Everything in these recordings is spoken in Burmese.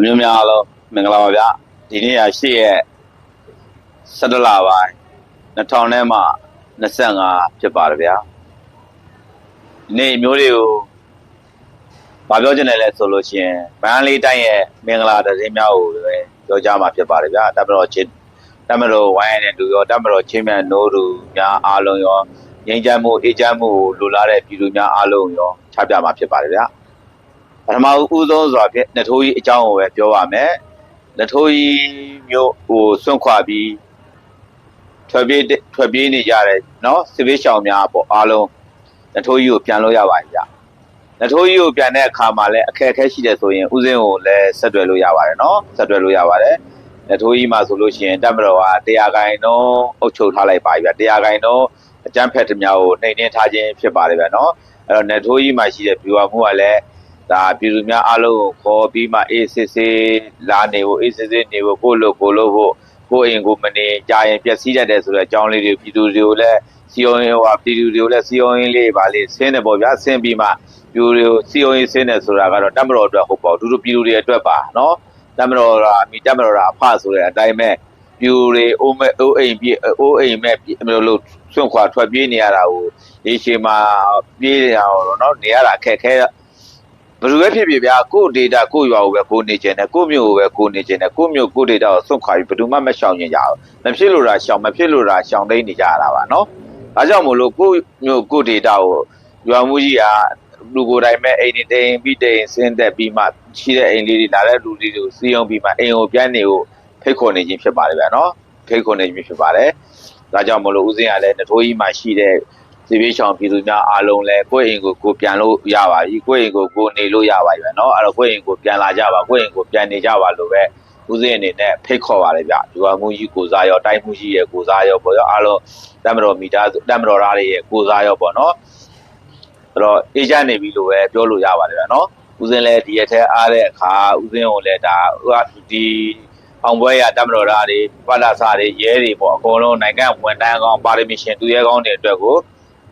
အမျိုးများအားလုံးမင်္ဂလာပါဗျဒီနေ့က8ရက်17လပိုင်း2000နဲ့မှ25ဖြစ်ပါတယ်ဗျာဒီနေ့မျိုးတွေကိုမပြောချင်တယ်လဲဆိုလို့ရှိရင်မန္တလေးတိုင်းရဲ့မင်္ဂလာသတင်းများကိုပဲပြောကြမှာဖြစ်ပါတယ်ဗျာတမတော်ချင်းတမတော်ဝိုင်းရတဲ့လူရောတမတော်ချင်းမြန်နိုးသူများအားလုံးရောငြိမ်းချမ်းမှုအေးချမ်းမှုကိုလိုလားတဲ့ပြည်သူများအားလုံးရောချပြမှာဖြစ်ပါတယ်ဗျာ ပထမဦးဆုံးစွာဖြင့်နထိုးကြီးအကြောင်းကိုပဲပြောပါမယ်နထိုးကြီးမျိုးဟိုစွန့်ခွာပြီးထွက်ပြေးတဲ့ထွက်ပြေးနေကြတယ်နော်စစ်ဘေးရှောင်များပေါ့အားလုံးနထိုးကြီးကိုပြန်လို့ရပါပြီဗျနထိုးကြီးကိုပြန်တဲ့အခါမှာလည်းအခက်အခဲရှိတယ်ဆိုရင်ဦးစင်းကိုလည်းဆက်သွယ်လို့ရပါတယ်နော်ဆက်သွယ်လို့ရပါတယ်နထိုးကြီးမှာဆိုလို့ရှိရင်တပ်မတော်ကတရားကိုင်တော့အုပ်ချုပ်ထားလိုက်ပါပြီဗျတရားကိုင်တော့အကြမ်းဖက်သမားကိုနှိမ်နှင်းထားခြင်းဖြစ်ပါတယ်ဗျနော်အဲ့တော့နထိုးကြီးမှာရှိတဲ့ viewer မှုကလည်း ဒါပြည်သူများအားလုံးကိုခေါ်ပြီးမှအေးစစ်စစ်လာနေဖို့အေးစစ်စစ်နေဖို့ကိုယ့်လိုကိုယ်လိုဖို့ကိုယ့်အိမ်ကိုမနေကြာရင်ပျက်စီးတတ်တယ်ဆိုတဲ့အကြောင်းလေးတွေပြည်သူတွေကိုလည်းစီယုံရင်ဟိုပြည်သူတွေကိုလည်းစီယုံရင်လေးပါလေးဆင်းတယ်ပေါ့ဗျာဆင်းပြီးမှပြည်သူတွေကိုစီယုံရင်ဆင်းတယ်ဆိုတာကတော့တမတော်အတွက်ဟုတ်ပေါ့ဒူဒူပြည်သူတွေအတွက်ပါနော်တမတော်ကမိတမတော်ကအဖဆိုတဲ့အတိုင်းပဲပြည်သူတွေအိုးမဲ့အိုးအိမ်ပြေအိုးအိမ်မဲ့အမျိုးလို့ဆွန့်ခွာထွက်ပြေးနေရတာကိုရေရှည်မှာပြေးရအောင်နော်နေရတာအခက်ခဲ ဘယ်လိုပဲဖြစ်ဖြစ်ဗျာကို့ data ကို့ရွာကိုပဲကိုနေကျင်တယ်ကို့မြို့ကိုပဲကိုနေကျင်တယ်ကို့မြို့ကို့ data ကိုစွန့်ခွာပြီးဘယ်သူမှမရှောင်ကျင်ကြဘူးမဖြစ်လို့တာရှောင်မဖြစ်လို့တာရှောင်သိမ်းနေကြရတာပါနော်ဒါကြောင့်မို့လို့ကို့မြို့ကို့ data ကိုရွာမှုကြီးကလူကိုယ်တိုင်ပဲအိမ်နေတိန်ပြီးတိန်ဆင်းသက်ပြီးမှရှိတဲ့အိမ်လေးတွေလာတဲ့လူတွေတွေကိုစီးအောင်ပြီးမှအိမ်ကိုပြန်နေကိုဖိတ်ခေါ်နေခြင်းဖြစ်ပါတယ်ဗျာနော်ဖိတ်ခေါ်နေခြင်းဖြစ်ပါတယ်ဒါကြောင့်မို့လို့ဦးစင်းကလည်းနထိုးကြီးမှာရှိတဲ့ စီပေးချောင်ပြည်သူများအားလုံးလည်းကိုယ့်အိမ်ကိုကိုယ်ပြန်လို့ရပါပြီကိုယ့်အိမ်ကိုကိုယ်နေလို့ရပါပြီပဲเนาะအဲ့တော့ကိုယ့်အိမ်ကိုပြန်လာကြပါကိုယ့်အိမ်ကိုပြန်နေကြပါလို့ပဲဦးစင်းအနေနဲ့ဖိတ်ခေါ်ပါလေဗျဒီဟာမှုကြီးကိုစားရောတိုင်းမှုကြီးရဲ့ကိုစားရောပေါ့ရောအားလုံးတမတော်မီတာတမတော်သားတွေရဲ့ကိုစားရောပေါ့เนาะအဲ့တော့အေဂျင့်နေပြီလို့ပဲပြောလို့ရပါတယ်ဗျเนาะဦးစင်းလည်းဒီရက်ထဲအားတဲ့အခါဦးစင်းကိုလည်းဒါဒီအောင်ပွဲရတမတော်သားတွေပလဆာတွေရဲတွေပေါ့အကုန်လုံးနိုင်ငံဝန်တန်းကောင်းပါရမီရှင်သူရဲကောင်းတွေအတွက်ကို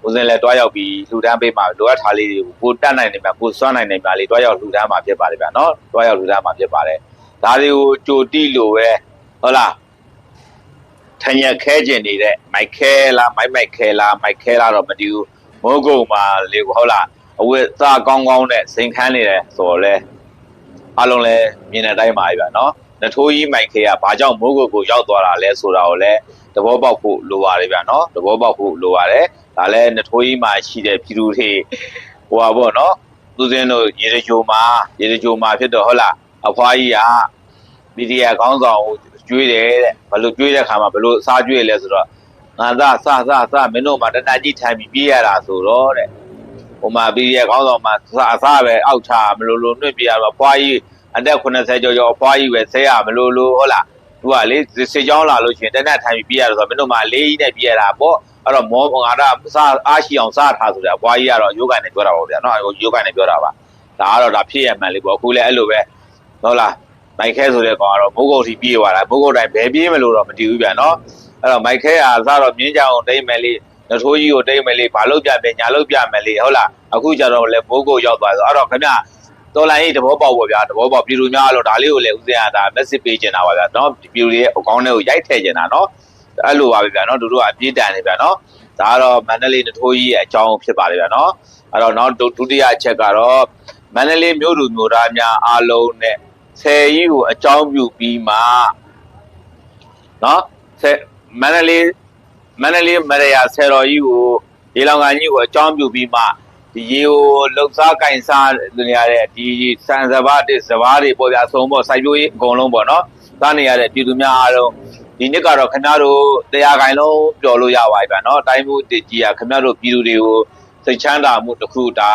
ဦးစင်းလည်းတွားရောက်ပြီးလှူဒန်းပေးမှာလိုအပ်ထားလေးတွေကိုကိုတတ်နိုင်နေမှာကိုစွမ်းနိုင်နေမှာလေးတွားရောက်လှူဒန်းမှာဖြစ်ပါတယ်ဗျာနော်တွားရောက်လှူဒန်းမှာဖြစ်ပါတယ်ဒါတွေကိုကြိုတိလို့ပဲဟုတ်လားထညက်ခဲကျင်နေတဲ့မိုက်ခဲလားမိုက်မိုက်ခဲလားမိုက်ခဲလားတော့မတည်ဘူးမိုးကုံမှာလေဟုတ်လားအဝတ်သားကောင်းကောင်းနဲ့စိန်ခမ်းနေတယ်ဆိုတော့လေအလုံးလဲမြင်တဲ့အတိုင်းပါပဲဗျာနော်နထိုးကြီးမိုက်ခဲကဘာကြောင့်မိုးကုံကိုရောက်သွားတာလဲဆိုတာကိုလည်းသဘောပေါက်ဖို့လိုပါတယ်ဗျာနော်သဘောပေါက်ဖို့လိုပါတယ် ဒါလည်းနထိုးကြီးမှာရှိတဲ့ပြည်သူတွေဟိုပါပေါ့နော်သူစင်းတို့ရေတကြိုမှာရေတကြိုမှာဖြစ်တော့ဟုတ်လားအဖွားကြီးကမီဒီယာခေါင်းဆောင်ကိုကျွေးတယ်တဲ့ဘယ်လိုကျွေးတဲ့ခါမှာဘယ်လိုအစားကျွေးလဲဆိုတော့ငါသားစစစမင်းတို့မှာတနကြီးထိုင်ပြီးပြေးရတာဆိုတော့တဲ့ဟိုမှာမီဒီယာခေါင်းဆောင်မှာစအစားပဲအောက်ချမလို့လို့နှွင့်ပြရတော့အဖွားကြီးအသက်80ကျော်ကျော်အဖွားကြီးပဲဆဲရမလို့လို့ဟုတ်လားသူကလေစေချောင်းလာလို့ရှိရင်တနက်ထိုင်ပြီးပြေးရတော့ဆိုတော့မင်းတို့မှာလေးကြီးနဲ့ပြေးရတာပေါ့ အဲ့တော့မောငါကစားအားရှိအောင်စားထားဆိုတဲ့အပွားကြီးကတော့ယောဂန်နဲ့ပြောတာပေါ့ဗျာနော်ယောဂန်နဲ့ပြောတာပါဒါကတော့ဒါဖြစ်ရမှန်လေးပေါ့အခုလည်းအဲ့လိုပဲဟုတ်လားမိုက်ခဲဆိုတဲ့ကောင်ကတော့ဘုတ်ကုတ်တီပြေးသွားတာဘုတ်ကုတ်တိုင်းဘယ်ပြေးမလို့တော့မတည်ဘူးဗျာနော်အဲ့တော့မိုက်ခဲကစားတော့မြင်းကြအောင်တိမ့်မယ်လေးနထိုးကြီးကိုတိမ့်မယ်လေးဘာလို့ပြမယ်ညာလို့ပြမယ်လေးဟုတ်လားအခုကျတော့လေဘုတ်ကုတ်ရောက်သွားဆိုအဲ့တော့ခင်ဗျတော်လိုင်းရေးသဘောပေါက်ပါဗျာသဘောပေါက်ပြည်သူများလို့ဒါလေးကိုလည်းဦးစင်းကဒါ message ပေးချင်တာပါဗျာနော်ပြည်သူတွေရဲ့အကောင့်ထဲကိုရိုက်ထည့်ချင်တာနော် အဲ့လိုပါပဲဗျာနော်တို့တို့ကအပြေးတန်နေဗျာနော်ဒါကတော့မန္တလေးနထိုးကြီးရဲ့အကြောင်းဖြစ်ပါတယ်ဗျာနော်အဲ့တော့နောက်ဒုတိယအချက်ကတော့မန္တလေးမြို့သူမြို့သားများအားလုံးနဲ့ဆယ်ကြီးကိုအကြောင်းပြုပြီးမှနော်ဆယ်မန္တလေးမန္တလေးမရယာဆယ်တော်ကြီးကိုရေလောင်ကန်ကြီးကိုအကြောင်းပြုပြီးမှဒီရေကိုလှုပ်စားကင်စားနေရတဲ့ဒီစံစဘာတစ်စဘာတွေပေါ်ပြအဆုံးပေါ့စိုက်ပျိုးရေးအကုန်လုံးပေါ့နော်သားနေရတဲ့ပြည်သူများအားလုံး ဒီနှစ်ကတော့ခင်ဗျားတို့တရားခိုင်လုံးပျော်လို့ရပါပြီဗျာနော်တိုင်းမှုတည်ကြီးอ่ะခင်ဗျားတို့ပြည်သူတွေကိုစိတ်ချမ်းသာမှုတစ်ခုဒါ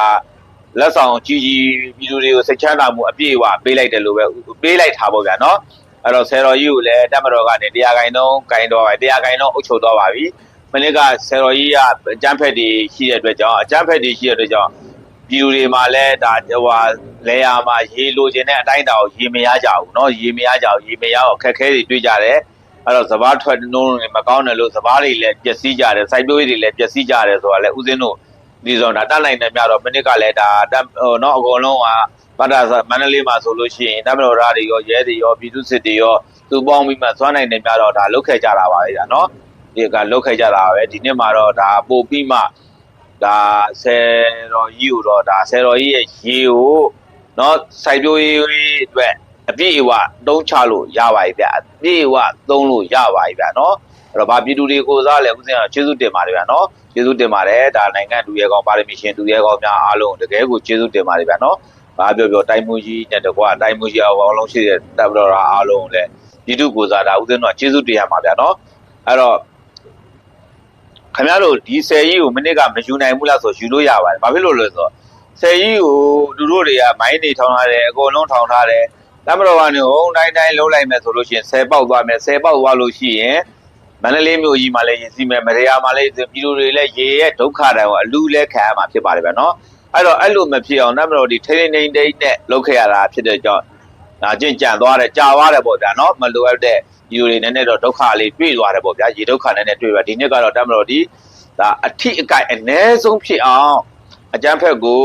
လက်ဆောင်ကြီးကြီးပြည်သူတွေကိုစိတ်ချမ်းသာမှုအပြည့်အဝပေးလိုက်တယ်လို့ပဲပေးလိုက်တာပေါ့ဗျာနော်အဲ့တော့ဆယ်တော်ကြီးကိုလည်းတက်မတော်ကနေတရားခိုင်လုံးကင်တော့ပါတရားခိုင်လုံးအုပ်ချုပ်တော့ပါပြီမနေ့ကဆယ်တော်ကြီးကအကျန်းဖက်တွေရှိတဲ့အတွက်ကြောင့်အကျန်းဖက်တွေရှိတဲ့အတွက်ကြောင့်ပြည်သူတွေမှာလည်းဒါဟိုဟာလေယာမှာရေလိုချင်တဲ့အတိုင်းတာကိုရေမရကြဘူးเนาะရေမရကြဘူးရေမရအောင်ခက်ခဲတွေတွေ့ကြတယ် အဲ့တော့စဘာထွက်နှုံးတွေမကောင်းတယ်လို့စဘာတွေလည်းပျက်စီးကြတယ်စိုက်ပျိုးရေးတွေလည်းပျက်စီးကြတယ်ဆိုတာလည်းဥစဉ်တို့ဒီဆိုဒါတက်နိုင်တယ်များတော့မနစ်ကလည်းဒါတက်ဟိုနော်အကုန်လုံးကမဗတ္တာဆမန္တလေးမှာဆိုလို့ရှိရင်တမတော်သားတွေရောရဲတွေရောပြည်သူစစ်တွေရောသူပေါင်းပြီးမှသွားနိုင်တယ်များတော့ဒါလုတ်ခဲ့ကြတာပါလေဗျာနော်ဒီကလုတ်ခဲ့ကြတာပဲဒီနှစ်မှာတော့ဒါပို့ပြီးမှဒါဆယ်တော်ကြီးကိုတော့ဒါဆယ်တော်ကြီးရဲ့ရေကိုနော်စိုက်ပျိုးရေးအတွက် အပြည့်အဝတုံးချလို့ရပါပြီဗျာအပြည့်အဝသုံးလို့ရပါပြီဗျာနော်အဲ့တော့ဗာပြည်သူတွေကိုစားလဲဥစဉ်ကကျေးဇူးတင်ပါတယ်ဗျာနော်ကျေးဇူးတင်ပါတယ်ဒါနိုင်ငံသူရဲကောင်းပါရမီရှင်သူရဲကောင်းများအားလုံးတကယ်ကိုကျေးဇူးတင်ပါတယ်ဗျာနော်ဘာပြောပြောတိုင်းမှုကြီးနဲ့တကွာတိုင်းမှုကြီးအောင်လုံးရှိတဲ့တပ်မတော်သားအားလုံးလည်းပြည်သူကိုယ်စားတာဦးဇင်းတို့ကကျေးဇူးတင်ရမှာဗျာနော်အဲ့တော့ခင်ဗျားတို့ဒီဆယ်ကြီးကိုမနစ်ကမယူနိုင်ဘူးလားဆိုယူလို့ရပါတယ်ဘာဖြစ်လို့လဲဆိုတော့ဆယ်ကြီးကိုသူတို့တွေကမိုင်းနေထောင်ထားတယ်အကုန်လုံးထောင်ထားတယ် တပ်မတော်ကနေဟုံတိုင်းတိုင်းလုံးလိုက်မယ်ဆိုလို့ရှိရင်ဆယ်ပေါက်သွားမယ်ဆယ်ပေါက်သွားလို့ရှိရင်မန္တလေးမြို့ကြီးမှာလည်းရင်စီမယ်မရေယာမှာလည်းပြည်သူတွေလည်းရေရဲ့ဒုက္ခတိုင်ကိုအလူလဲခံရမှာဖြစ်ပါတယ်ဗျာနော်အဲ့တော့အဲ့လိုမဖြစ်အောင်နတ်မတော်ဒီထိန်းထိန်းတိန်တိန်နဲ့လုပ်ခဲ့ရတာဖြစ်တဲ့ကြောင့်ဒါချင်းကြံသွားတယ်ကြာသွားတယ်ပေါ့ဗျာနော်မလိုအပ်တဲ့ဒီလိုတွေနည်းနည်းတော့ဒုက္ခလေးတွေ့သွားတယ်ပေါ့ဗျာရေဒုက္ခနည်းနည်းတွေ့ပါဒီနှစ်ကတော့တတ်မတော်ဒီဒါအထိအကိုက်အ ਨੇ ဆုံးဖြစ်အောင်အကျန်းဖက်ကို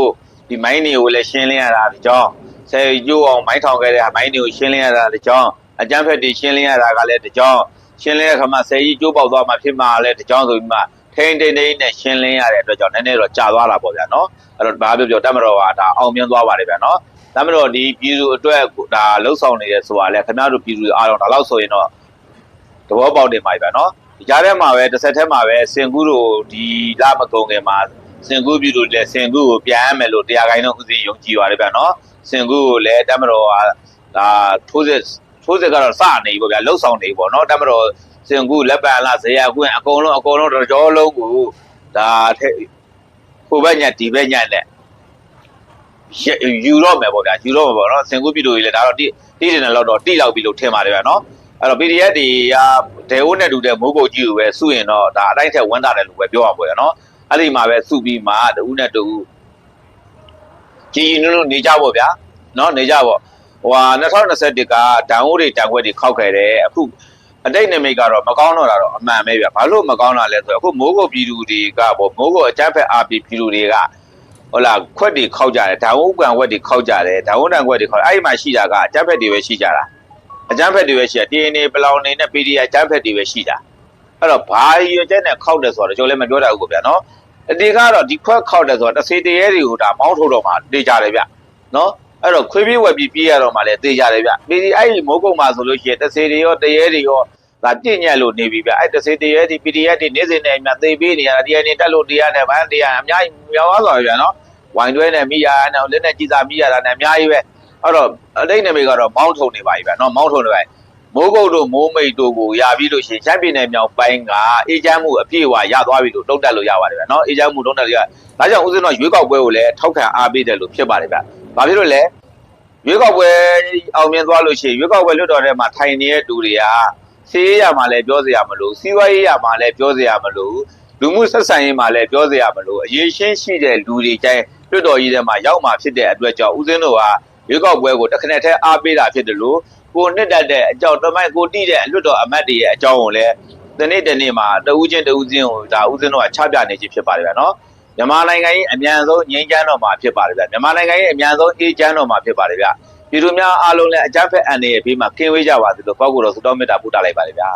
ဒီမိုင်းတွေကိုလည်းရှင်းလင်းရတာဒီကြောင့် ဆယ်ကျိုးအောင်မိုင်းထောင်ခဲ့တဲ့မိုင်းတွေကိုရှင်းလင်းရတာဒီကြောင့်အကျန်းဖက်တွေရှင်းလင်းရတာကလည်းဒီကြောင့်ရှင်းလင်းတဲ့ခါမှာဆယ်ကြီးကျိုးပေါက်သွားမှဖြစ်မှာလည်းဒီကြောင့်ဆိုပြီးမှထိန်းထိန်းတိန်နဲ့ရှင်းလင်းရတဲ့အတွက်ကြောင့်နည်းနည်းတော့ကြာသွားတာပေါ့ဗျာနော်အဲ့တော့ဘာပြောပြောတမတော်ကဒါအောင်မြင်သွားပါတယ်ဗျာနော်တမတော်ဒီပြည်သူအတွက်ဒါလှုပ်ဆောင်နေတယ်ဆိုတာလေခင်ဗျားတို့ပြည်သူအားလုံးဒါလောက်ဆိုရင်တော့သဘောပေါက်တယ်ပါဗျာနော်ဒီကြားထဲမှာပဲတစ်ဆက်ထဲမှာပဲစင်ကူးတို့ဒီလမကုံခင်မှာစင်ကူးပြည်သူလည်းစင်ကူးကိုပြန်ရမယ်လို့တရားခိုင်တော့ဥစဉ်ယုံကြည်ပါတယ်ဗျာနော် စင်ကူးကိုလည်းတမတော်ကဒါထိုးစစ်ထိုးစစ်ကတော့စနေပြီပေါ့ဗျာလှုပ်ဆောင်နေပြီပေါ့နော်တမတော်စင်ကူးလက်ပံလာဇေယျကွင်းအကုန်လုံးအကုန်လုံးတော်ကြောလုံးကိုဒါထဲဟိုဘက်ညဒီဘက်ညနဲ့ယူတော့မယ်ပေါ့ဗျာယူတော့မယ်ပေါ့နော်စင်ကူးပြည်သူတွေလည်းဒါတော့တိတိတင်တယ်လောက်တော့တိလောက်ပြီလို့ထင်ပါတယ်ဗျာနော်အဲ့တော့ PDF တွေကဒေဝနဲ့တူတဲ့မိုးကုတ်ကြီးကိုပဲစုရင်တော့ဒါအတိုင်းထက်ဝန်းတာတယ်လို့ပဲပြောရမှာပေါ့ဗျာနော်အဲ့ဒီမှာပဲစုပြီးမှတူနဲ့တူ ကြီးကြီးနုံနုံနေကြပေါ့ဗျာနော်နေကြပေါ့ဟိုဟာ2021ကဒဏ်အိုးတွေတန်ခွက်တွေခောက်ခဲ့တယ်အခုအတိတ်နိမိတ်ကတော့မကောင်းတော့တာတော့အမှန်ပဲဗျာဘာလို့မကောင်းတာလဲဆိုတော့အခုမိုးကုတ်ပြည်သူတွေကပေါ့မိုးကုတ်အကြမ်းဖက်အာပီပြည်သူတွေကဟုတ်လားခွက်တွေခောက်ကြတယ်ဓာဝုတ်ကန်ဝက်တွေခောက်ကြတယ်ဓာဝုတ်တန်ခွက်တွေခောက်အဲ့ဒီမှာရှိတာကအကြမ်းဖက်တွေပဲရှိကြတာအကြမ်းဖက်တွေပဲရှိတာ DNA ပလောင်နေနဲ့ PDF အကြမ်းဖက်တွေပဲရှိတာအဲ့တော့ဘာရည်ရွယ်ချက်နဲ့ခောက်တယ်ဆိုတော့ကျွန်တော်လည်းမပြောတတ်ဘူးကိုဗျာနော် အတေကတော့ဒီခွက်ခောက်တယ်ဆိုတော့တစ်စေတရေတွေကိုဒါမောင်းထုတ်တော့မှတေးကြတယ်ဗျနော်အဲ့တော့ခွေးပြေးဝက်ပြီးပြေးရတော့မှလည်းတေးကြတယ်ဗျ PD အဲ့ဒီမိုးကုတ်မှာဆိုလို့ရှိရင်တစ်စေတွေရောတရေတွေရောဒါပြည့်ညက်လို့နေပြီဗျအဲ့တစ်စေတရေဒီ PDF တွေနေ့စဉ်နဲ့အများသေပေးနေရတာ DNA တက်လို့တရားနဲ့ဗန်းတရားအများကြီးများသွားသွားဗျာနော်ဝိုင်တွဲနဲ့မိရနဲ့လက်နဲ့ကြည်စာမိရတာနဲ့အများကြီးပဲအဲ့တော့အတိတ်နမိတ်ကတော့မောင်းထုံနေပါပြီဗျာနော်မောင်းထုံနေပါပြီ မိုးကုတ်တို့မိုးမိတ်တို့ကိုရပြီးလို့ရှိရင်ချမ်းပြည်နယ်မြောက်ပိုင်းကအေဂျင့်မှုအပြည့်အဝရသွားပြီလို့တုံ့တက်လို့ရပါတယ်ဗျာနော်အေဂျင့်မှုတုံ့တက်လို့ရဒါကြောင့်ဦးဇင်းတို့ရွေးကောက်ပွဲကိုလည်းထောက်ခံအားပေးတယ်လို့ဖြစ်ပါတယ်ဗျာဘာဖြစ်လို့လဲရွေးကောက်ပွဲအောင်မြင်သွားလို့ရှိရင်ရွေးကောက်ပွဲလွတ်တော်ထဲမှာထိုင်နေတဲ့သူတွေကစီးရမှာလည်းပြောစရာမလိုစီးပွားရေးရမှာလည်းပြောစရာမလိုလူမှုဆက်ဆံရေးမှာလည်းပြောစရာမလိုအရေးရှင်းရှိတဲ့လူတွေတိုင်းလွတ်တော်ကြီးထဲမှာရောက်မှာဖြစ်တဲ့အတွက်ကြောင့်ဦးစင်းတို့ကရွေးကောက်ပွဲကိုတစ်ခနဲ့တည်းအားပေးတာဖြစ်တယ်လို့ ကိုနှစ်တက်တဲ့အကြောင်းတမိုင်းကိုတိတဲ့လွတ်တော်အမတ်တွေရဲ့အကြောင်းကိုလည်းဒီနေ့ဒီနေ့မှာတဦးချင်းတဦးချင်းကိုဒါဦးစင်းတို့ကချပြနေခြင်းဖြစ်ပါတယ်ဗျာနော်မြန်မာနိုင်ငံကြီးအမြန်ဆုံးငြိမ်းချမ်းတော့မှာဖြစ်ပါတယ်ဗျာမြန်မာနိုင်ငံကြီးအမြန်ဆုံးအေးချမ်းတော့မှာဖြစ်ပါတယ်ဗျာပြည်သူများအားလုံးလည်းအကြမ်းဖက်အန်တွေရဲ့ဘေးမှာကင်းဝေးကြပါစေလို့ပောက်ကိုတော့ဆုတောင်းမေတ္တာပို့တာလိုက်ပါတယ်ဗျာ